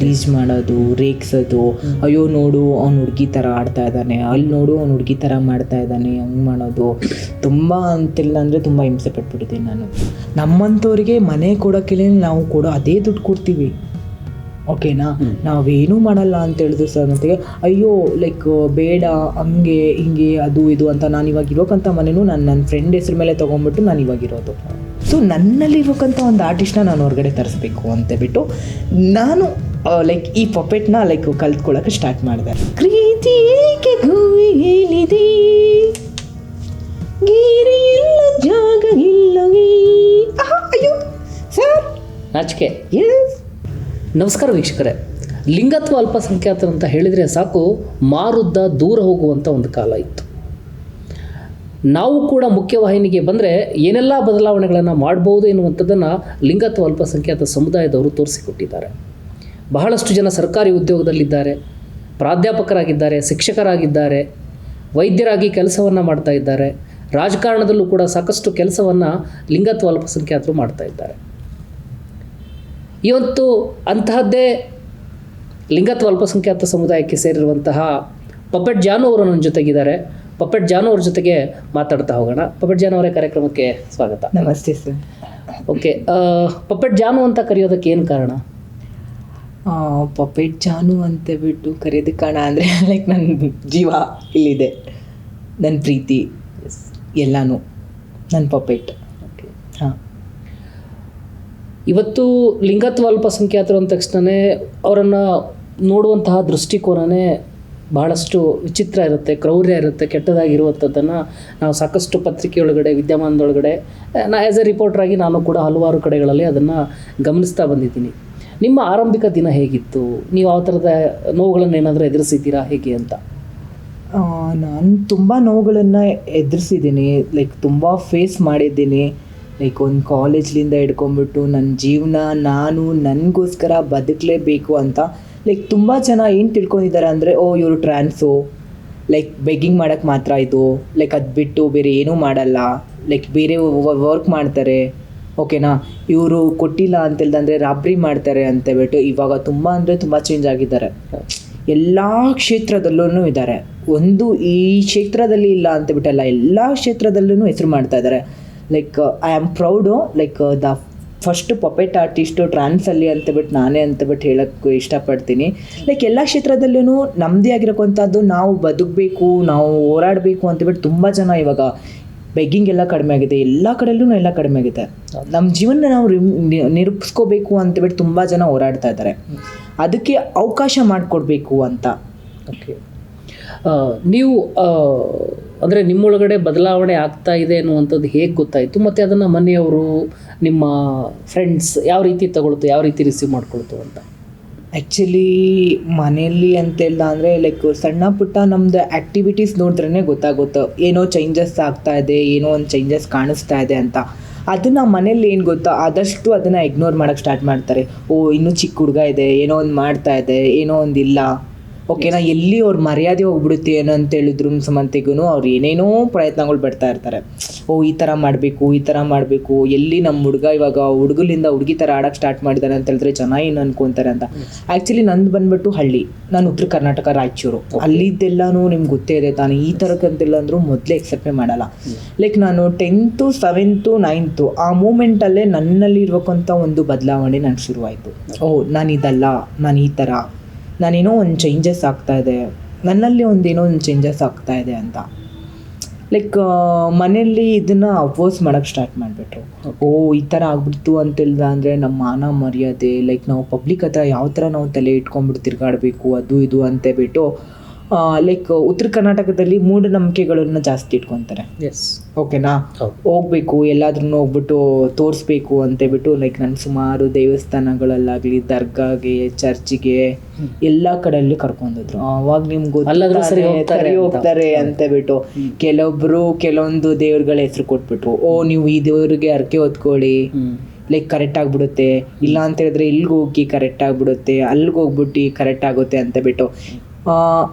Tease ಮಾಡೋದು ರೇಗ್ಸೋದು. ಅಯ್ಯೋ ನೋಡು ಅವ್ನು ಹುಡುಗಿ ಥರ ಆಡ್ತಾ ಇದ್ದಾನೆ. ಅಲ್ಲಿ ನೋಡು ಅವ್ನು ಹುಡುಗಿ ಥರ ಮಾಡ್ತಾ ಇದ್ದಾನೆ. ಹಂಗೆ ಮಾಡೋದು. ತುಂಬ ಅಂತಿಲ್ಲ ಅಂದರೆ ತುಂಬ ಹಿಂಸೆ ಪಟ್ಬಿಟ್ಟಿದ್ದೀನಿ ನಾನು. ನಮ್ಮಂಥವ್ರಿಗೆ ಮನೆ ಕೊಡೋಕ್ಕೆ ನಾವು ಕೊಡೋ ಅದೇ ದುಡ್ಡು ಕೊಡ್ತೀವಿ. ಓಕೆನಾ? ನಾವೇನೂ ಮಾಡಲ್ಲ ಅಂತ ಹೇಳಿದ್ರು ಸರ್ ಮತ್ತೆ ಅಯ್ಯೋ ಲೈಕ್ ಬೇಡ ಹಂಗೆ ಹಿಂಗೆ ಅದು ಇದು ಅಂತ ನಾನು ಇವಾಗ ಇರೋಕ್ಕಂಥ ಮನೇನು ನಾನು ನನ್ನ ಫ್ರೆಂಡ್ ಹೆಸ್ರ ಮೇಲೆ ತೊಗೊಂಬಿಟ್ಟು ನಾನು ಇವಾಗಿರೋದು ಸೊ ನನ್ನಲ್ಲಿರೋಕ್ಕಂಥ ಒಂದು ಆರ್ಟಿಸ್ಟ್ನ ನಾನು ಹೊರಗಡೆ ತರಿಸ್ಬೇಕು ಅಂತ ಬಿಟ್ಟು ನಾನು ಲೈಕ್ ಈ ಪಪೆಟ್ನ ಲೈಕ್ ಕಲ್ತ್ಕೊಳ್ಳೋಕೆ ಸ್ಟಾರ್ಟ್ ಮಾಡಿದೆ. ಪ್ರೀತಿ ಏಕೆ ಗೂವಿ ಹೇಳಿದೆ ಜಾಗ ಇಲ್ಲವೇ? ಅಯ್ಯೋ ಸರ್. ನಾಚಿಕೆ. ಎಸ್ ನಮಸ್ಕಾರ ವೀಕ್ಷಕರೇ. ಲಿಂಗತ್ವ ಅಲ್ಪಸಂಖ್ಯಾತರು ಅಂತ ಹೇಳಿದರೆ ಸಾಕು ಮಾರುದ್ದ ದೂರ ಹೋಗುವಂಥ ಒಂದು ಕಾಲ ಇತ್ತು. ನಾವು ಕೂಡ ಮುಖ್ಯವಾಹಿನಿಗೆ ಬಂದರೆ ಏನೆಲ್ಲ ಬದಲಾವಣೆಗಳನ್ನು ಮಾಡ್ಬೋದು ಎನ್ನುವಂಥದ್ದನ್ನು ಲಿಂಗತ್ವ ಅಲ್ಪಸಂಖ್ಯಾತ ಸಮುದಾಯದವರು ತೋರಿಸಿಕೊಟ್ಟಿದ್ದಾರೆ. ಬಹಳಷ್ಟು ಜನ ಸರ್ಕಾರಿ ಉದ್ಯೋಗದಲ್ಲಿದ್ದಾರೆ ಪ್ರಾಧ್ಯಾಪಕರಾಗಿದ್ದಾರೆ ಶಿಕ್ಷಕರಾಗಿದ್ದಾರೆ ವೈದ್ಯರಾಗಿ ಕೆಲಸವನ್ನು ಮಾಡ್ತಾ ಇದ್ದಾರೆ. ರಾಜಕಾರಣದಲ್ಲೂ ಕೂಡ ಸಾಕಷ್ಟು ಕೆಲಸವನ್ನು ಲಿಂಗತ್ವ ಅಲ್ಪಸಂಖ್ಯಾತರು ಮಾಡ್ತಾ ಇದ್ದಾರೆ. ಇವತ್ತು ಅಂತಹದ್ದೇ ಲಿಂಗತ್ವ ಅಲ್ಪಸಂಖ್ಯಾತ ಸಮುದಾಯಕ್ಕೆ ಸೇರಿರುವಂತಹ ಪಪೆಟ್ ಜಾನು ಅವರು ನನ್ನ ಜೊತೆಗಿದ್ದಾರೆ. ಪಪೆಟ್ ಜಾನು ಅವ್ರ ಜೊತೆಗೆ ಮಾತಾಡ್ತಾ ಹೋಗೋಣ. ಪಪೆಟ್ ಜಾನು ಅವರೇ ಕಾರ್ಯಕ್ರಮಕ್ಕೆ ಸ್ವಾಗತ. ನಮಸ್ತೆ ಸರ್. ಓಕೆ ಪಪೆಟ್ ಜಾನು ಅಂತ ಕರೆಯೋದಕ್ಕೆ ಏನು ಕಾರಣ? ಪಪೆಟ್ ಜಾನು ಅಂತ ಬಿಟ್ಟು ಕರೆದು ಕಾಣ ಅಂದರೆ ಲೈಕ್ ನನ್ನ ಜೀವ ಇಲ್ಲಿದೆ. ನನ್ನ ಪ್ರೀತಿ. ಎಲ್ಲನೂ ನನ್ನ ಪಪೆಟ್ ಓಕೆ ಹಾಂ. ಇವತ್ತು ಲಿಂಗತ್ವ ಅಲ್ಪಸಂಖ್ಯಾತರು ಅಂದ ತಕ್ಷಣವೇ ಅವರನ್ನು ನೋಡುವಂತಹ ದೃಷ್ಟಿಕೋನವೇ ಬಹಳಷ್ಟು ವಿಚಿತ್ರ ಇರುತ್ತೆ ಕ್ರೌರ್ಯ ಇರುತ್ತೆ ಕೆಟ್ಟದಾಗಿರುವಂಥದ್ದನ್ನು ನಾವು ಸಾಕಷ್ಟು ಪತ್ರಿಕೆಯೊಳಗಡೆ ವಿದ್ಯಮಾನದೊಳಗಡೆ ನಾ ಆ್ಯಸ್ ಎ ರಿಪೋರ್ಟ್ರಾಗಿ ನಾನು ಕೂಡ ಹಲವಾರು ಕಡೆಗಳಲ್ಲಿ ಅದನ್ನು ಗಮನಿಸ್ತಾ ಬಂದಿದ್ದೀನಿ. ನಿಮ್ಮ ಆರಂಭಿಕ ದಿನ ಹೇಗಿತ್ತು? ನೀವು ಯಾವ ಥರದ ನೋವುಗಳನ್ನು ಏನಾದರೂ ಎದುರಿಸಿದ್ದೀರಾ? ಹೇಗೆ ಅಂತ? ನಾನು ತುಂಬ ನೋವುಗಳನ್ನು ಎದುರಿಸಿದ್ದೀನಿ. ಲೈಕ್ ತುಂಬ ಫೇಸ್ ಮಾಡಿದ್ದೀನಿ. ಲೈಕ್ ಒಂದು ಕಾಲೇಜ್ಲಿಂದ ಹಿಡ್ಕೊಂಬಿಟ್ಟು ನನ್ನ ಜೀವನ, ನಾನು ನನಗೋಸ್ಕರ ಬದುಕಲೇಬೇಕು ಅಂತ. ಲೈಕ್ ತುಂಬ ಜನ ಏನು ತಿಳ್ಕೊಂಡಿದ್ದಾರೆ ಅಂದರೆ, ಓ, ಇವರು ಟ್ರಾನ್ಸು ಲೈಕ್ ಬೆಗ್ಗಿಂಗ್ ಮಾಡೋಕ್ಕೆ ಮಾತ್ರ ಇದು. ಲೈಕ್ ಅದು ಬಿಟ್ಟು ಬೇರೆ ಏನೂ ಮಾಡಲ್ಲ. ಲೈಕ್ ಬೇರೆ ವರ್ಕ್ ಮಾಡ್ತಾರೆ. ಓಕೆನಾ? ಇವರು ಕೊಟ್ಟಿಲ್ಲ ಅಂತೇಳ್ದಂದರೆ ರಾಬ್ರಿ ಮಾಡ್ತಾರೆ ಅಂತ ಹೇಳ್ಬಿಟ್ಟು ಇವಾಗ ತುಂಬ ಅಂದರೆ ತುಂಬ ಚೇಂಜ್ ಆಗಿದ್ದಾರೆ. ಎಲ್ಲ ಕ್ಷೇತ್ರದಲ್ಲೂ ಇದ್ದಾರೆ. ಒಂದು ಈ ಕ್ಷೇತ್ರದಲ್ಲಿ ಇಲ್ಲ ಅಂತ ಬಿಟ್ಟಲ್ಲ ಎಲ್ಲ ಕ್ಷೇತ್ರದಲ್ಲೂ ಹೆಸರು ಮಾಡ್ತಾ ಇದ್ದಾರೆ. Like I am proud like the first puppet artist ಟ್ರಾನ್ಸಲ್ಲಿ ಅಂತ ಬಿಟ್ಟು ನಾನೇ ಅಂತ ಬಿಟ್ಟು ಹೇಳೋಕ್ಕೆ ಇಷ್ಟಪಡ್ತೀನಿ. ಲೈಕ್ ಎಲ್ಲ ಕ್ಷೇತ್ರದಲ್ಲೂ ನಮ್ಮದೇ ಆಗಿರೋಕ್ಕಂಥದ್ದು ನಾವು ಬದುಕಬೇಕು, ನಾವು ಹೋರಾಡಬೇಕು ಅಂತ ಬಿಟ್ಟು ತುಂಬ ಜನ ಇವಾಗ ಬೆಗ್ಗಿಂಗ್ ಎಲ್ಲ ಕಡಿಮೆ ಆಗಿದೆ, ಎಲ್ಲ ಕಡೆಯಲ್ಲೂ ಎಲ್ಲ ಕಡಿಮೆ ಆಗಿದೆ. ನಮ್ಮ ಜೀವನ ನಾವು ನಿರೂಪಿಸ್ಕೋಬೇಕು ಅಂತ ಬಿಟ್ಟು ತುಂಬ ಜನ ಹೋರಾಡ್ತಾ ಇದ್ದಾರೆ. ಅದಕ್ಕೆ ಅವಕಾಶ ಮಾಡಿಕೊಡ್ಬೇಕು ಅಂತ. ಓಕೆ ನೀವು ಅಂದರೆ ನಿಮ್ಮೊಳಗಡೆ ಬದಲಾವಣೆ ಆಗ್ತಾ ಇದೆ ಅನ್ನುವಂಥದ್ದು ಹೇಗೆ ಗೊತ್ತಾಯಿತು? ಮತ್ತು ಅದನ್ನು ಮನೆಯವರು, ನಿಮ್ಮ ಫ್ರೆಂಡ್ಸ್ ಯಾವ ರೀತಿ ತಗೊಳ್ತು, ಯಾವ ರೀತಿ ರಿಸೀವ್ ಮಾಡ್ಕೊಳ್ತು ಅಂತ? ಆ್ಯಕ್ಚುಲಿ ಮನೆಯಲ್ಲಿ ಅಂತೆಲ್ಲ ಅಂದರೆ ಲೈಕ್ ಸಣ್ಣ ಪುಟ್ಟ ನಮ್ಮದು ಆ್ಯಕ್ಟಿವಿಟೀಸ್ ನೋಡಿದ್ರೇ ಗೊತ್ತಾಗುತ್ತೆ. ಏನೋ ಚೇಂಜಸ್ ಆಗ್ತಾ ಇದೆ, ಏನೋ ಒಂದು ಚೇಂಜಸ್ ಕಾಣಿಸ್ತಾ ಇದೆ ಅಂತ. ಅದನ್ನು ಮನೇಲಿ ಏನು ಗೊತ್ತಾ? ಆದಷ್ಟು ಅದನ್ನು ಇಗ್ನೋರ್ ಮಾಡೋಕ್ಕೆ ಸ್ಟಾರ್ಟ್ ಮಾಡ್ತಾರೆ. ಓ, ಇನ್ನೂ ಚಿಕ್ಕ ಹುಡುಗ ಇದೆ, ಏನೋ ಒಂದು ಮಾಡ್ತಾ ಇದೆ, ಏನೋ ಒಂದಿಲ್ಲ. ಓಕೆನಾ ಎಲ್ಲಿ ಅವ್ರ ಮರ್ಯಾದೆ ಹೋಗ್ಬಿಡುತ್ತೆ ಏನೋ ಅಂತ ಹೇಳಿದ್ರು ಸಮಂತಿಗೂ ಅವ್ರು ಏನೇನೋ ಪ್ರಯತ್ನಗಳು ಬಿಡ್ತಾ ಇರ್ತಾರೆ. ಓ ಈ ಥರ ಮಾಡಬೇಕು ಈ ಥರ ಮಾಡಬೇಕು ಎಲ್ಲಿ ನಮ್ಮ ಹುಡುಗ ಇವಾಗ ಹುಡುಗಲಿಂದ ಹುಡುಗಿ ಥರ ಆಡೋಕ್ಕೆ ಸ್ಟಾರ್ಟ್ ಮಾಡಿದ್ದಾರೆ ಅಂತ ಹೇಳಿದ್ರೆ ಜನ ಏನು ಅನ್ಕೊಂತಾರೆ ಅಂತ. ಆ್ಯಕ್ಚುಲಿ ನಂದು ಬಂದ್ಬಿಟ್ಟು ಹಳ್ಳಿ ನಾನು ಉತ್ತರ ಕರ್ನಾಟಕ ರಾಯಚೂರು. ಅಲ್ಲಿದ್ದೆಲ್ಲನೂ ನಿಮ್ಗೆ ಗೊತ್ತೇ ಇದೆ ತಾನು ಈ ಥರಕ್ಕಂತೆಲ್ಲ ಅಂದರೂ ಮೊದಲೇ ಎಕ್ಸೆಪ್ಟೇ ಮಾಡಲ್ಲ. ಲೈಕ್ ನಾನು ಟೆಂತು ಸೆವೆಂತು ನೈನ್ತು ಆ ಮೂಮೆಂಟಲ್ಲೇ ನನ್ನಲ್ಲಿ ಇರ್ಬೇಕಂತ ಒಂದು ಬದಲಾವಣೆ ನನಗೆ ಶುರುವಾಯಿತು. ಓ ನಾನು ಇದಲ್ಲ ನಾನು ಈ ಥರ ನಾನೇನೋ ಒಂದು ಚೇಂಜಸ್ ಇದೆ. ನನ್ನಲ್ಲಿ ಒಂದೇನೋ ಒಂದು ಚೇಂಜಸ್ ಆಗ್ತಾ ಇದೆ ಅಂತ. ಲೈಕ್ ಮನೆಯಲ್ಲಿ ಇದನ್ನು ಅಪೋಸ್ ಮಾಡೋಕ್ಕೆ ಸ್ಟಾರ್ಟ್ ಮಾಡಿಬಿಟ್ರು. ಓ, ಈ ಥರ ಆಗ್ಬಿಡ್ತು ಅಂತಿಲ್ದ ಅಂದರೆ ನಮ್ಮ ಮಾನ ಮರ್ಯಾದೆ ಲೈಕ್ ನಾವು ಪಬ್ಲಿಕ್ ಹತ್ರ ಯಾವ ಥರ ನಾವು ತಲೆ ಇಟ್ಕೊಂಡ್ಬಿಟ್ಟು ತಿರ್ಗಾಡಬೇಕು, ಅದು ಇದು ಅಂತ ಬಿಟ್ಟು ಲೈಕ್ ಉತ್ತರ ಕರ್ನಾಟಕದಲ್ಲಿ ಮೂಢನಂಬಿಕೆಗಳನ್ನ ಜಾಸ್ತಿ ಇಟ್ಕೊತಾರೆ. ಎಸ್ ಓಕೆನಾ ಹೋಗ್ಬೇಕು ಎಲ್ಲಾದ್ರೂ ಹೋಗ್ಬಿಟ್ಟು ತೋರಿಸ್ಬೇಕು ಅಂತ ಬಿಟ್ಟು ಲೈಕ್ ನಾನು ಸುಮಾರು ದೇವಸ್ಥಾನಗಳಲ್ಲಾಗ್ಲಿ ದರ್ಗಾಗೆ ಚರ್ಚ್ಗೆ ಎಲ್ಲಾ ಕಡೆಯಲ್ಲಿ ಕರ್ಕೊಂಡಿದ್ರು. ಅವಾಗ ನಿಮ್ಗೆ ಸರಿ ಹೋಗ್ತಾರೆ ಬಿಟ್ಟು ಕೆಲವೊಬ್ರು ಕೆಲವೊಂದು ದೇವ್ರಗಳ ಹೆಸರು ಕೊಟ್ಬಿಟ್ರು. ಓ ನೀವು ಈ ದೇವ್ರಿಗೆ ಅರ್ಕೆ ಹೊತ್ಕೊಳ್ಳಿ. ಲೈಕ್ ಕರೆಕ್ಟ್ ಆಗ್ಬಿಡುತ್ತೆ. ಇಲ್ಲ ಅಂತ ಹೇಳಿದ್ರೆ ಇಲ್ಲಿಗೆ ಹೋಗಿ ಕರೆಕ್ಟ್ ಆಗ್ಬಿಡುತ್ತೆ ಅಲ್ಲಿಗೆ ಹೋಗ್ಬಿಟ್ಟು ಕರೆಕ್ಟ್ ಆಗುತ್ತೆ ಅಂತ ಬಿಟ್ಟು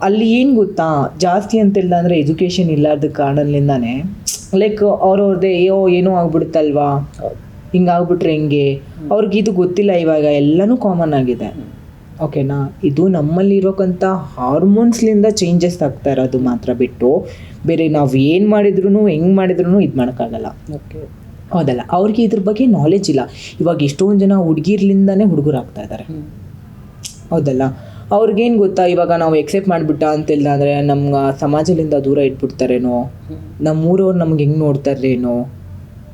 ಅಲ್ಲಿ ಏನು ಗೊತ್ತಾ? ಜಾಸ್ತಿ ಅಂತಿಲ್ಲ ಅಂದರೆ ಎಜುಕೇಷನ್ ಇಲ್ಲಾರ್ದ ಕಾರಣದಿಂದಾನೆ. ಲೈಕ್ ಅವ್ರವ್ರದ್ದೇ ಅಯ್ಯೋ ಏನೋ ಆಗ್ಬಿಡುತ್ತಲ್ವಾ? ಹಿಂಗಾಗ್ಬಿಟ್ರೆ ಹೆಂಗೆ? ಅವ್ರಿಗೆ ಇದು ಗೊತ್ತಿಲ್ಲ ಇವಾಗ. ಎಲ್ಲನೂ ಕಾಮನ್ ಆಗಿದೆ. ಓಕೆನಾ ಇದು ನಮ್ಮಲ್ಲಿ ಇರೋಕ್ಕಂಥ ಹಾರ್ಮೋನ್ಸ್ಲಿಂದ ಚೇಂಜಸ್ ಆಗ್ತಾ ಇರೋದು ಮಾತ್ರ ಬಿಟ್ಟು ಬೇರೆ ನಾವು ಏನು ಮಾಡಿದ್ರು ಹೆಂಗೆ ಮಾಡಿದ್ರು ಇದು ಮಾಡೋಕ್ಕಾಗಲ್ಲ. ಓಕೆ ಹೌದಲ್ಲ. ಅವ್ರಿಗೆ ಇದ್ರ ಬಗ್ಗೆ ನಾಲೆಜ್ ಇಲ್ಲ. ಇವಾಗ ಎಷ್ಟೊಂದು ಜನ ಹುಡುಗಿರ್ಲಿಂದಾನೇ ಹುಡುಗರು ಆಗ್ತಾ ಇದ್ದಾರೆ ಹೌದಲ್ಲ? ಅವ್ರಿಗೇನು ಗೊತ್ತಾ? ಇವಾಗ ನಾವು ಎಕ್ಸೆಪ್ಟ್ ಮಾಡಿಬಿಟ್ಟ ಅಂತಿಲ್ಲ ಅಂದರೆ ನಮ್ಮ ಸಮಾಜದಿಂದ ದೂರ ಇಟ್ಬಿಡ್ತಾರೇನೋ? ನಮ್ಮ ಊರವ್ರು ನಮ್ಗೆ ಹೆಂಗೆ ನೋಡ್ತಾರೇನೋ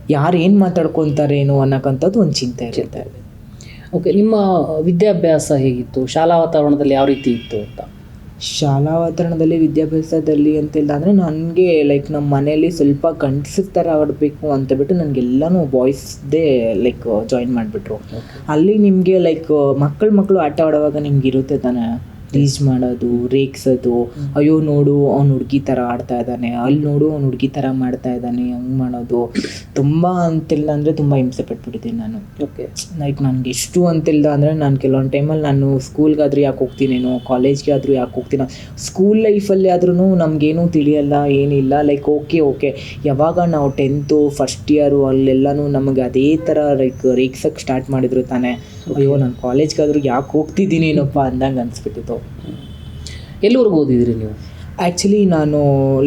ಯಾರು ಏನು ಮಾತಾಡ್ಕೊತಾರೇನೋ ಅನ್ನೋಕ್ಕಂಥದ್ದು ಒಂದು ಚಿಂತೆ ಇರುತ್ತೆ. ಓಕೆ ನಿಮ್ಮ ವಿದ್ಯಾಭ್ಯಾಸ ಹೇಗಿತ್ತು? ಶಾಲಾ ವಾತಾವರಣದಲ್ಲಿ ಯಾವ ರೀತಿ ಇತ್ತು ಅಂತ? ಶಾಲಾ ವಾತಾವರಣದಲ್ಲಿ ವಿದ್ಯಾಭ್ಯಾಸದಲ್ಲಿ ಅಂತಿಲ್ಲ ಅಂದರೆ ನನಗೆ ಲೈಕ್ ನಮ್ಮ ಮನೆಯಲ್ಲಿ ಸ್ವಲ್ಪ ಗಂಡಸಿನ ಥರ ಆಡಬೇಕು ಅಂತ ಬಿಟ್ಟು ನನಗೆಲ್ಲನೂ ಬಾಯ್ಸ್ದೇ ಲೈಕ್ ಜಾಯಿನ್ ಮಾಡಿಬಿಟ್ರು. ಅಲ್ಲಿ ನಿಮಗೆ ಲೈಕ್ ಮಕ್ಕಳು ಮಕ್ಕಳು ಆಟ ಆಡುವಾಗ ನಿಮ್ಗೆ ಇರುತ್ತೆ ತಾನೆ? ಟೀಸ್ ಮಾಡೋದು ರೇಗ್ಸೋದು. ಅಯ್ಯೋ ನೋಡು ಅವ್ನು ಹುಡುಗಿ ಥರ ಆಡ್ತಾ ಇದ್ದಾನೆ. ಅಲ್ಲಿ ನೋಡು ಅವ್ನು ಹುಡುಗಿ ಥರ ಮಾಡ್ತಾ ಇದ್ದಾನೆ. ಹಂಗೆ ಮಾಡೋದು. ತುಂಬ ಅಂತಿಲ್ಲ ಅಂದರೆ ತುಂಬ ಹಿಂಸೆ ಪಟ್ಬಿಟ್ಟಿದ್ದೀನಿ ನಾನು. ಓಕೆ ಲೈಕ್ ನನಗೆ ಎಷ್ಟು ಅಂತಿಲ್ಲ ಅಂದರೆ ನಾನು ಕೆಲವೊಂದು ಟೈಮಲ್ಲಿ ನಾನು ಸ್ಕೂಲ್ಗಾದ್ರೂ ಯಾಕೆ ಹೋಗ್ತೀನೇನು ಕಾಲೇಜ್ಗೆ ಆದರೂ ಯಾಕೆ ಹೋಗ್ತೀನೋ ಸ್ಕೂಲ್ ಲೈಫಲ್ಲಿ ಆದ್ರೂ ನಮಗೇನೂ ತಿಳಿಯಲ್ಲ ಏನಿಲ್ಲ. ಲೈಕ್ ಓಕೆ ಓಕೆ ಯಾವಾಗ ನಾವು ಟೆಂತು ಫಸ್ಟ್ ಇಯರು ಅಲ್ಲೆಲ್ಲನೂ ನಮಗೆ ಅದೇ ಥರ ಲೈಕ್ ರೇಗ್ಸಕ್ಕೆ ಸ್ಟಾರ್ಟ್ ಮಾಡಿದ್ರು ತಾನೇ. ಅಯ್ಯೋ ನಾನು ಕಾಲೇಜ್ಗಾದ್ರೂ ಯಾಕೆ ಹೋಗ್ತಿದ್ದೀನಿ ಏನಪ್ಪ ಅಂದಂಗೆ ಅನಿಸ್ಬಿಟ್ಟಿತ್ತು. ಎಲ್ಲಿವರೆಗೂ ಓದಿದ್ರಿ ನೀವು? ಆ್ಯಕ್ಚುಲಿ ನಾನು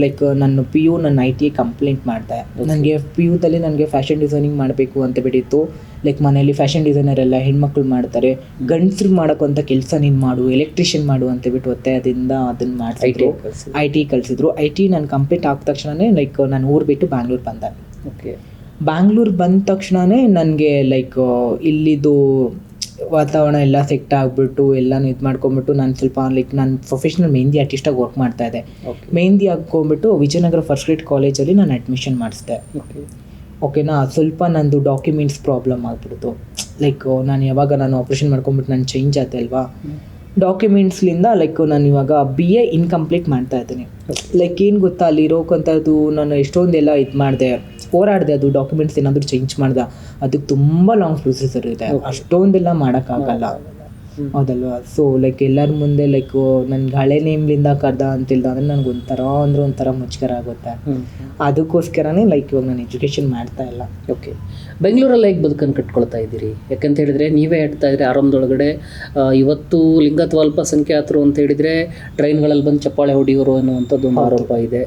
ಲೈಕ್ ನನ್ನ ಪಿ ಯು ನನ್ನ ಐ ಟಿ ಕಂಪ್ಲೇಂಟ್ ಮಾಡಿದೆ. ನನಗೆ ಪಿ ಯುದಲ್ಲಿ ನನಗೆ ಫ್ಯಾಷನ್ ಡಿಸೈನಿಂಗ್ ಮಾಡಬೇಕು ಅಂತ ಬಿಟ್ಟಿತ್ತು. ಲೈಕ್ ಮನೆಯಲ್ಲಿ ಫ್ಯಾಷನ್ ಡಿಸೈನರ್ ಎಲ್ಲ ಹೆಣ್ಮಕ್ಳು ಮಾಡ್ತಾರೆ. ಗಂಡಸ್ರು ಮಾಡೋಕ್ಕಂಥ ಕೆಲಸ ನೀನು ಮಾಡು ಎಲೆಕ್ಟ್ರಿಷಿಯನ್ ಮಾಡು ಅಂತ ಬಿಟ್ಟು ಒತ್ತಾಯದಿಂದ ಅದನ್ನು ಮಾಡಿಸಿದ್ರು. ಐ ಟಿ ಕಲಿಸಿದ್ರು ಐ ಟಿ ನಾನು ಕಂಪ್ಲೀಟ್ ಆದ ತಕ್ಷಣವೇ ಲೈಕ್ ನಾನು ಊರು ಬಿಟ್ಟು ಬ್ಯಾಂಗ್ಳೂರ್ ಬಂದೆ. ಓಕೆ ಬ್ಯಾಂಗ್ಳೂರು ಬಂದ ತಕ್ಷಣವೇ ನನಗೆ ಲೈಕ್ ಇಲ್ಲಿದು ವಾತಾವರಣ ಎಲ್ಲ ಸೆಟ್ ಆಗಿಬಿಟ್ಟು ಎಲ್ಲನೂ ಇದು ಮಾಡ್ಕೊಂಬಿಟ್ಟು ನಾನು ಸ್ವಲ್ಪ ಲೈಕ್ ನಾನು ಪ್ರೊಫೆಷ್ನಲ್ ಮೆಹಂದಿ ಆರ್ಟಿಸ್ಟಾಗಿ ವರ್ಕ್ ಮಾಡ್ತಾ ಇದ್ದೆ. ಮೆಹಂದಿ ಹಾಕ್ಕೊಂಬಿಟ್ಟು ವಿಜಯನಗರ ಫಸ್ಟ್ ಗ್ರೇಡ್ ಕಾಲೇಜಲ್ಲಿ ನಾನು ಅಡ್ಮಿಷನ್ ಮಾಡಿಸಿದೆ ಓಕೆ ಓಕೆನಾ ಸ್ವಲ್ಪ ನಂದು ಡಾಕ್ಯುಮೆಂಟ್ಸ್ ಪ್ರಾಬ್ಲಮ್ ಆಗ್ಬಿಡ್ತು. ಲೈಕ್ ನಾನು ಯಾವಾಗ ನಾನು ಆಪ್ರೇಷನ್ ಮಾಡ್ಕೊಂಬಿಟ್ಟು ನಾನು ಚೇಂಜ್ ಆಯ್ತಲ್ವಾ ಅಲ್ವಾ? ಡಾಕ್ಯುಮೆಂಟ್ಸ್ಲಿಂದ ಲೈಕ್ ನಾನು ಇವಾಗ ಬಿ ಎ ಇನ್ಕಂಪ್ಲೀಟ್ ಮಾಡ್ತಾ ಇದ್ದೀನಿ. ಲೈಕ್ ಏನು ಗೊತ್ತಾ ಅಲ್ಲಿ ಇರೋಕ್ಕಂಥದ್ದು ನಾನು ಎಷ್ಟೊಂದೆಲ್ಲ ಇದು ಮಾಡಿದೆ ಹೋರಾಡಿದೆ ಅದು ಡಾಕ್ಯುಮೆಂಟ್ಸ್ ಏನಾದರೂ ಚೇಂಜ್ ಮಾಡ್ದೆ ಅದಕ್ಕೆ ತುಂಬ ಲಾಂಗ್ ಪ್ರೊಸೀಸರ್ ಇರುತ್ತೆ ಅಷ್ಟೊಂದೆಲ್ಲ ಮಾಡೋಕ್ಕಾಗಲ್ಲ. ಹೌದಲ್ವಾ ಸೊ ಲೈಕ್ ಎಲ್ಲರ ಮುಂದೆ ಲೈಕ್ ನನ್ಗೆ ಹಳೆ ನೇಮ್ಲಿಂದ ಕರ್ದ ಅಂತಿಲ್ದ ಅಂದ್ರೆ ನನಗೆ ಒಂಥರ ಅಂದ್ರೆ ಒಂಥರ ಮುಚ್ಕರ ಆಗುತ್ತೆ. ಅದಕ್ಕೋಸ್ಕರನೇ ಲೈಕ್ ಇವಾಗ ನಾನು ಎಜುಕೇಷನ್ ಮಾಡ್ತಾ ಇಲ್ಲ. ಓಕೆ ಬೆಂಗಳೂರಲ್ಲಿ ಹೇಗೆ ಬದುಕನ್ನು ಕಟ್ಕೊಳ್ತಾ ಇದ್ದೀರಿ. ಯಾಕಂತ ಹೇಳಿದರೆ ನೀವೇ ಹೇಳ್ತಾ ಇದ್ದರೆ ಆರಂಭದೊಳಗಡೆ ಇವತ್ತು ಲಿಂಗತ್ವ ಅಲ್ಪಸಂಖ್ಯಾತರು ಅಂತ ಹೇಳಿದರೆ ಟ್ರೈನ್ಗಳಲ್ಲಿ ಬಂದು ಚಪ್ಪಾಳೆ ಹೊಡೆಯೋರು ಅನ್ನುವಂಥದ್ದು ಒಂದು ಆರೋಪ ಇದೆ.